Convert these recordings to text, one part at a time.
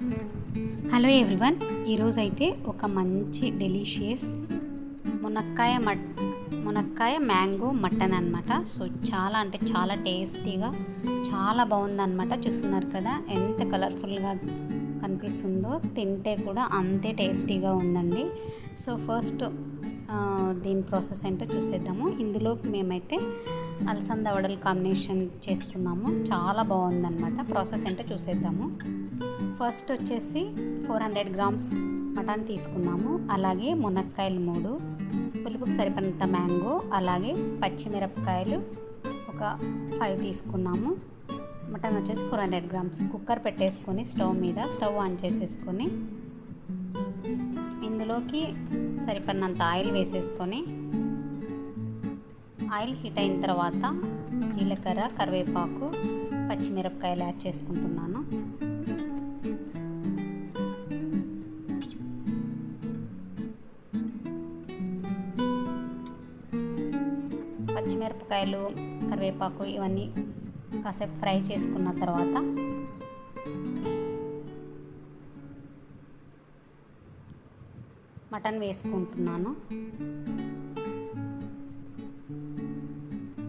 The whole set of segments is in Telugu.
హలో ఎవ్రీవన్ ఈరోజు అయితే ఒక మంచి డెలిషియస్ మునక్కాయ మట్ మునక్కాయ మ్యాంగో మటన్ అనమాట సో చాలా అంటే చాలా టేస్టీగా చాలా బాగుందన్నమాట. చూస్తున్నారు కదా ఎంత కలర్ఫుల్గా కనిపిస్తుందో తింటే కూడా అంతే టేస్టీగా ఉందండి. సో ఫస్ట్ దీని ప్రాసెస్ ఏంటో చూసేద్దాము. ఇందులో మేమైతే అలసంద వడలు కాంబినేషన్ చేసుకున్నాము చాలా బాగుందన్నమాట. ప్రాసెస్ ఏంటో చూసేద్దాము. ఫస్ట్ వచ్చేసి ఫోర్ హండ్రెడ్ గ్రామ్స్ మటన్ తీసుకున్నాము. అలాగే మునక్కాయలు మూడు పులుపుకు సరిపడినంత మ్యాంగో అలాగే పచ్చిమిరపకాయలు ఒక ఫైవ్ తీసుకున్నాము. మటన్ వచ్చేసి ఫోర్ హండ్రెడ్ గ్రామ్స్. కుక్కర్ పెట్టేసుకొని స్టవ్ మీద స్టవ్ ఆన్ చేసేసుకొని ఇందులోకి సరిపడినంత ఆయిల్ వేసేసుకొని ఆయిల్ హీట్ అయిన తర్వాత జీలకర్ర కరివేపాకు పచ్చిమిరపకాయలు యాడ్ చేసుకుంటున్నాను. పచ్చిమిరపకాయలు కరివేపాకు ఇవన్నీ కాసేపు ఫ్రై చేసుకున్న తర్వాత మటన్ వేసుకుంటున్నాను.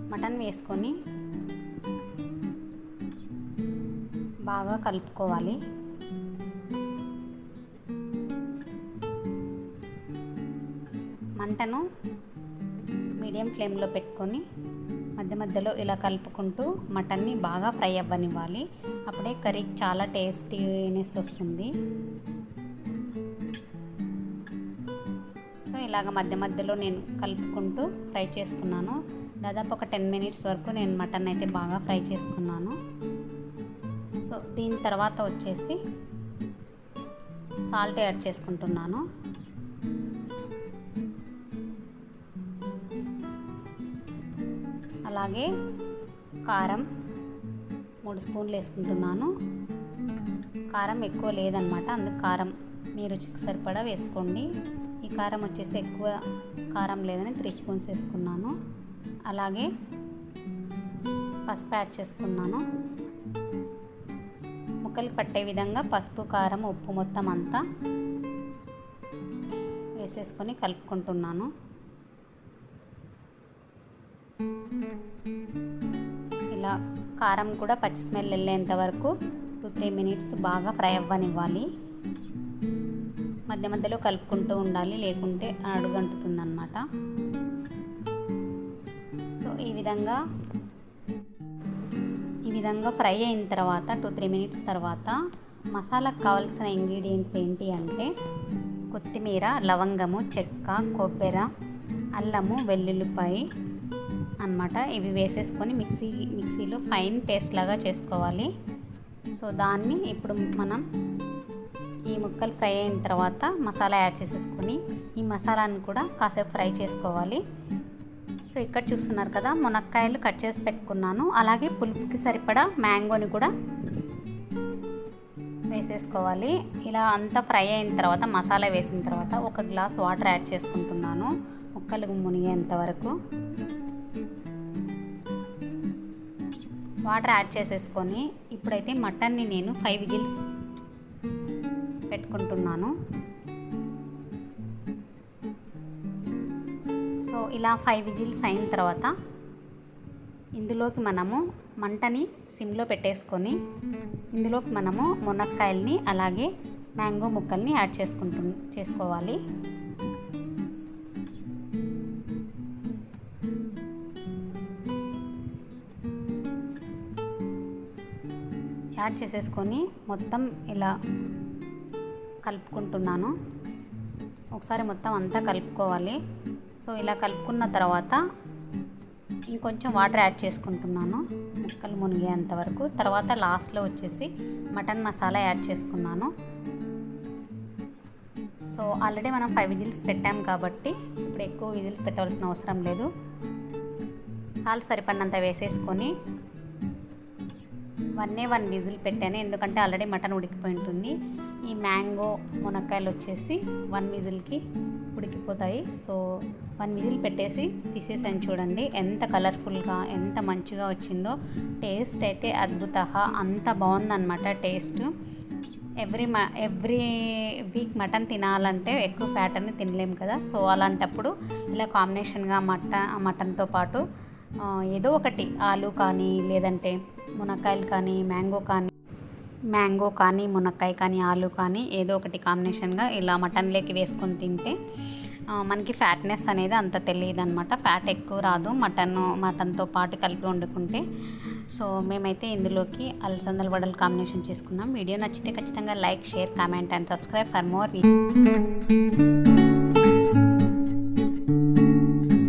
మటన్ వేసుకొని బాగా కలుపుకోవాలి. మంటను మీడియం ఫ్లేమ్లో పెట్టుకొని మధ్య మధ్యలో ఇలా కలుపుకుంటూ మటన్ని బాగా ఫ్రై అవ్వనివ్వాలి. అప్పుడే కర్రీకి చాలా టేస్టీనెస్ వస్తుంది. సో ఇలాగ మధ్య మధ్యలో నేను కలుపుకుంటూ ఫ్రై చేసుకున్నాను. దాదాపు ఒక టెన్ మినిట్స్ వరకు నేను మటన్ అయితే బాగా ఫ్రై చేసుకున్నాను. సో దీని తర్వాత వచ్చేసి సాల్ట్ యాడ్ చేసుకుంటున్నాను. అలాగే కారం మూడు స్పూన్లు వేసుకుంటున్నాను. కారం ఎక్కువ లేదనమాట అందుకు కారం మీ రుచికి సరిపడా వేసుకోండి. ఈ కారం వచ్చేసి ఎక్కువ కారం లేదని త్రీ స్పూన్స్ వేసుకున్నాను. అలాగే పసుపు యాడ్ చేసుకున్నాను. ముక్కలు పట్టే విధంగా పసుపు కారం ఉప్పు మొత్తం అంతా వేసేసుకొని కలుపుకుంటున్నాను. ఇలా కారం కూడా పచ్చి స్మెల్ వెళ్ళేంత వరకు టూ త్రీ మినిట్స్ బాగా ఫ్రై అవ్వనివ్వాలి. మధ్య మధ్యలో కలుపుకుంటూ ఉండాలి లేకుంటే అడుగంటుతుందన్నమాట. సో ఈ విధంగా ఈ విధంగా ఫ్రై అయిన తర్వాత టూ త్రీ మినిట్స్ తర్వాత మసాలాకు కావాల్సిన ఇంగ్రీడియంట్స్ ఏంటి అంటే కొత్తిమీర లవంగము చెక్క కొబ్బెర అల్లము వెల్లుల్లిపాయ అన్నమాట. ఇవి వేసేసుకొని మిక్సీ మిక్సీలో ఫైన్ పేస్ట్ లాగా చేసుకోవాలి. సో దాన్ని ఇప్పుడు మనం ఈ ముక్కలు ఫ్రై అయిన తర్వాత మసాలా యాడ్ చేసేసుకొని ఈ మసాలాను కూడా కాసేపు ఫ్రై చేసుకోవాలి. సో ఇక్కడ చూస్తున్నారు కదా మునక్కాయలు కట్ చేసి పెట్టుకున్నాను. అలాగే పులుపుకి సరిపడా మ్యాంగోని కూడా వేసేసుకోవాలి. ఇలా అంతా ఫ్రై అయిన తర్వాత మసాలా వేసిన తర్వాత ఒక గ్లాస్ వాటర్ యాడ్ చేసుకుంటున్నాను. ముక్కలు మునిగేంత వరకు. వాటర్ యాడ్ చేసేసుకొని ఇప్పుడైతే మటన్ని నేను ఫైవ్ విజిల్స్ పెట్టుకుంటున్నాను. సో ఇలా ఫైవ్ విజిల్స్ అయిన తర్వాత ఇందులోకి మనము మంటని సిమ్లో పెట్టేసుకొని ఇందులోకి మనము మునక్కాయల్ని అలాగే మ్యాంగో ముక్కల్ని యాడ్ చేసుకుంటు చేసుకోవాలి. యాడ్ చేసేసుకొని మొత్తం ఇలా కలుపుకుంటున్నాను. ఒకసారి మొత్తం అంతా కలుపుకోవాలి. సో ఇలా కలుపుకున్న తర్వాత ఇంకొంచెం వాటర్ యాడ్ చేసుకుంటున్నాను. ముక్కలు మునిగేంత వరకు. తర్వాత లాస్ట్లో వచ్చేసి మటన్ మసాలా యాడ్ చేసుకున్నాను. సో ఆల్రెడీ మనం ఫైవ్ విజిల్స్ పెట్టాం కాబట్టి ఇప్పుడు ఎక్కువ విజిల్స్ పెట్టవలసిన అవసరం లేదు. సాల్ట్ సరిపడినంత వేసేసుకొని వన్నే వన్ విజిల్ పెట్టాను. ఎందుకంటే ఆల్రెడీ మటన్ ఉడికిపోయి ఉంటుంది. ఈ మ్యాంగో మునక్కాయలు వచ్చేసి వన్ విజిల్కి ఉడికిపోతాయి. సో వన్ విజిల్ పెట్టేసి తీసేసాను చూడండి. ఎంత కలర్ఫుల్గా ఎంత మంచిగా వచ్చిందో. టేస్ట్ అయితే అద్భుత అంత బాగుందన్నమాట టేస్ట్. ఎవ్రీ మ ఎవ్రీ వీక్ మటన్ తినాలంటే ఎక్కువ ఫ్యాట్ అని తినలేము కదా. సో అలాంటప్పుడు ఇలా కాంబినేషన్గా మటన్ మటన్తో పాటు ఏదో ఒకటి ఆలు కానీ లేదంటే మునక్కాయలు కానీ మ్యాంగో కానీ మ్యాంగో కానీ మునక్కాయ కానీ ఆలు కానీ ఏదో ఒకటి కాంబినేషన్గా ఇలా మటన్లోకి వేసుకొని తింటే మనకి ఫ్యాట్నెస్ అనేది అంత తెలియదు అనమాట ఫ్యాట్ ఎక్కువ రాదు. మటన్ మటన్తో పాటు కలిపి వండుకుంటే. సో మేమైతే ఇందులోకి అలసందల వడలు కాంబినేషన్ చేసుకున్నాం. వీడియో నచ్చితే ఖచ్చితంగా like share comment and subscribe for more video